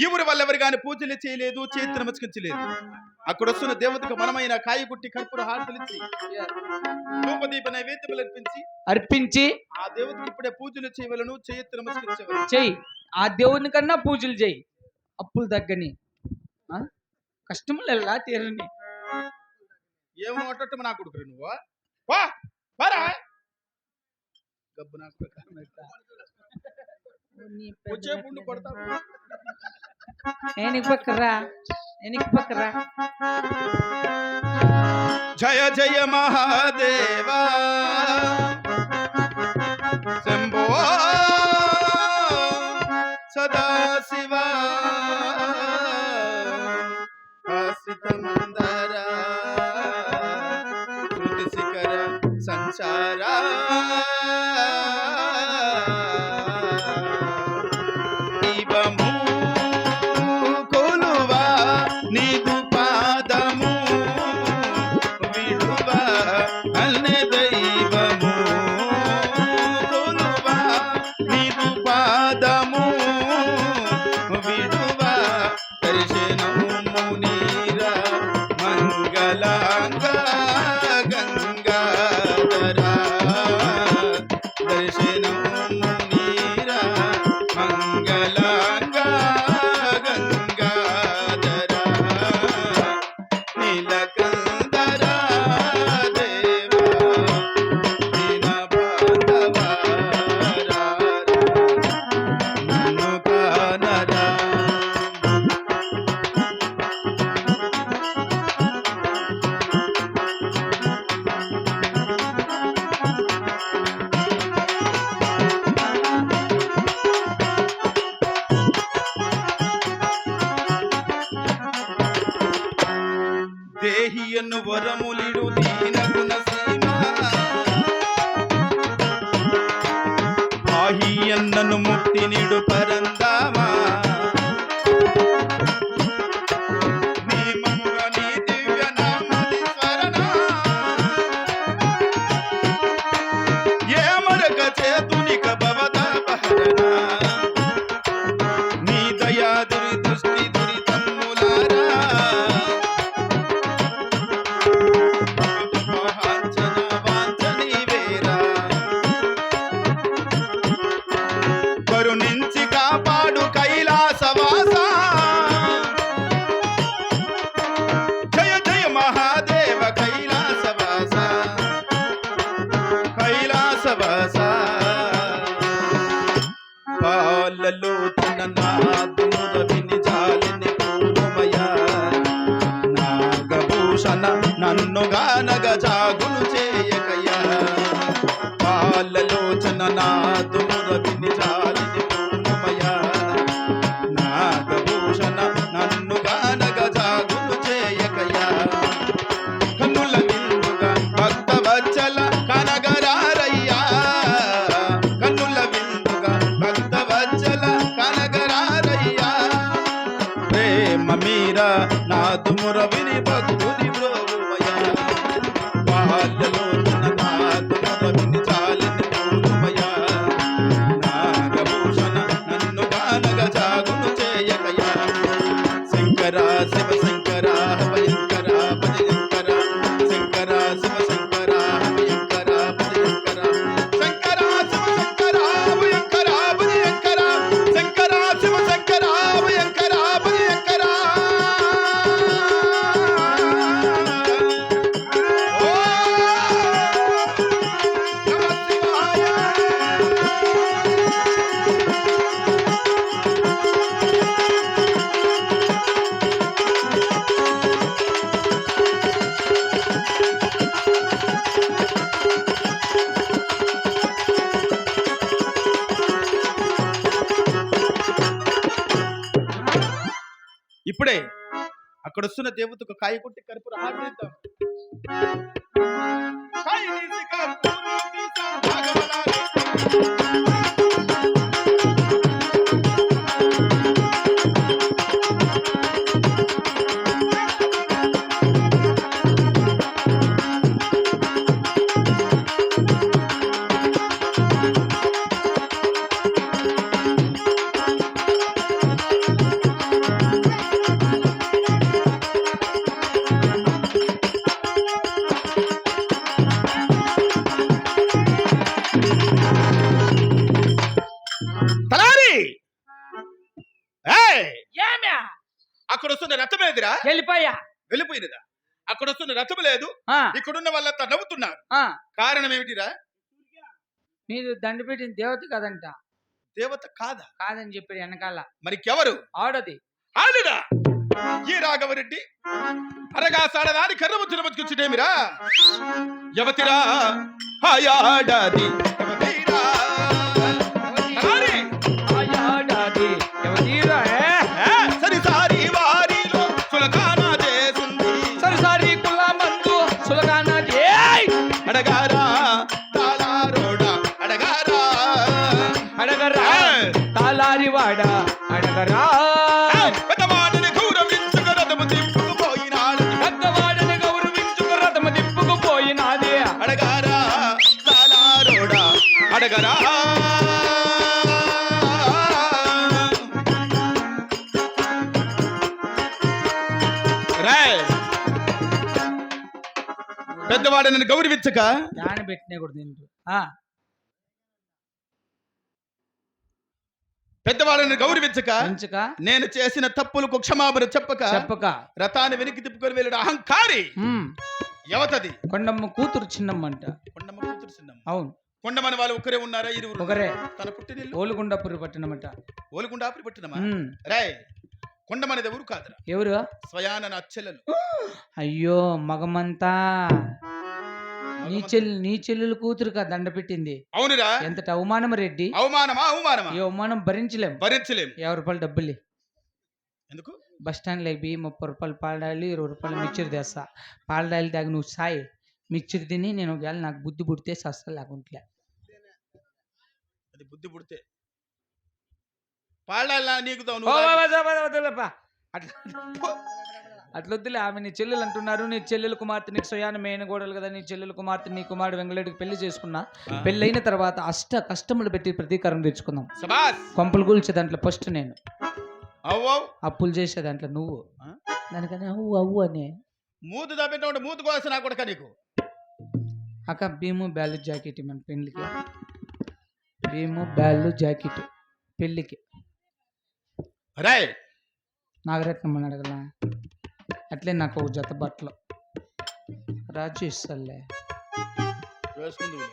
ఈ ఊరి వాళ్ళెవరు గాని పూజలు చేయలేదు చేతి నమస్కరించలేదు అక్కడ వస్తున్న దేవతకు మనమైన కాయగుట్టి కర్పూర హారతలిచ్చి ధూపదీప నైవేద్యములు అర్పించి అర్పించి ఆ దేవతకు ఇప్పుడే పూజలు చేయవలను చేయెత్తి నమస్కరించవలను చెయ్యి. ఆ దేవుని కన్నా పూజలు చెయ్యి. అప్పులు తగ్గని. ఆ? కష్టములు ఎలా తీరని. ఏమో అట్టట్టు నా కొడుకు నువ్వు. గబ్బు నాకు ప్రకారం मुझे मुंड पड़ता एनिक बकरा एनिक बकरा। जय जय महादेवा। शंभो सदा शिवा। संचारा। শেষে దేహియను అక్కడ వస్తున్న దేవతకు కాయ కొట్టి కర్పూర హారతిద్దాం కాయ తీసి కర్పూరం తీసా వెళ్ళిపోయా? వెళ్ళిపోయినదా? అక్కడ వస్తున్న రథం లేదు. ఇక్కడున్న వాళ్ళంతా నవ్వుతున్నారు. కారణం ఏమిటిరా మీరు దండ పెట్టిన దేవత కదంట. దేవత కాదా? కాదని చెప్పాడు వెనకాల. మరి ఎవరు ఆడది. ఆలుడా ఈ రాఘవరెడ్డి అరగా సాడదాని కర్రముచ్చిన బతుకుచ్చుటేమిరా? యవతిరా హాయాడాది యవతిరా అడగరా ఏయ్! తాలారి వాడ అడగరా! పెద్దవాడిని గౌరవించుక రథము తిప్పుకుపోయినాడు పెద్దవాడిని గౌరవించుకు రథము తిప్పుకుపోయినాది అడగారా తాళారోడా అడగరా రేయ్! పెద్దవాడిని గౌరవించక దాని పెట్టినా కూడా తింటు ఆ, పెద్దవాడిని గౌరవించక నేను చేసిన తప్పులకు క్షమాపణ చెప్పక చెప్పక. రథాన్ని వెనక్కి తిప్పుకొని వెళ్ళాడు అహంకారి. ఉమ్, యవతది కొండమ్మ కూతురు చిన్నమ్మంట కొండమ్మ కూతురు చిన్నమ్మ. అవును. కొండమని వాళ్ళు ఒకరే ఉన్నారా? ఇరువురు ఒకరే. తన పుట్టినిల్లు? ఓలుగుండపురి పట్టినమంట ఓలుగుండాపురి పట్టినమా రాయ్ కొండమనేది ఎవరు కాదురా? ఎవరు? స్వయాన నా చెల్లెలు. అయ్యో మగమంతా. నీ చెల్లి నీ చెల్లెలు కూతురుగా దండ పెట్టింది అవునురా ఎంతటి అవమానం రెడ్డి అవమానమా అవమానమా ఈ అవమానం భరించలేం భరించలేం యాభై రూపాయలు డబ్బులు ఎందుకు బస్ స్టాండ్ బియ్యి ముప్పై రూపాయలు పాలడాలి ఇరవై రూపాయలు మిక్చర్ తెస్తా పాలడాలి దాకా నువ్వు సాయి మిక్చర్ తిని నేను ఒకవేళ నాకు బుద్ధి పుడితే సస్తా లేకుంటే అది బుద్ధి పుడితే పాడాలా నీకు తాగు. అట్లా అట్లా వద్దులే ఆమె నీ చెల్లెలు అంటున్నారు నీ చెల్లెలు కుమార్తె నీకు మేన గోడలు కదా నీ చెల్లెలు కుమార్తె నీ కుమారుడు వెంగళరెడ్డికి పెళ్ళి చేసుకున్నా. పెళ్ళైన తర్వాత అష్ట కష్టములు పెట్టి ప్రతీకారం తెచ్చుకుందాం కొంపలు కూల్చే దాంట్లో ఫస్ట్ నేను. అప్పులు చేసే దాంట్లో నువ్వు? దానికని అవ్వు అవ్వు అనే. మూతు తప్పింటే మూతు కోసిన కొడక నీకు. అక్క భీము బ్యాలు జాకెట్ మన పెళ్ళికి భీము బ్యాలు జాకెట్ పెళ్ళికి రాయ్! నాగరత్నం అని అడగల అట్లే నాకు ఒక జత బట్టలు. రాజు ఇస్తాలే వేసుకుంది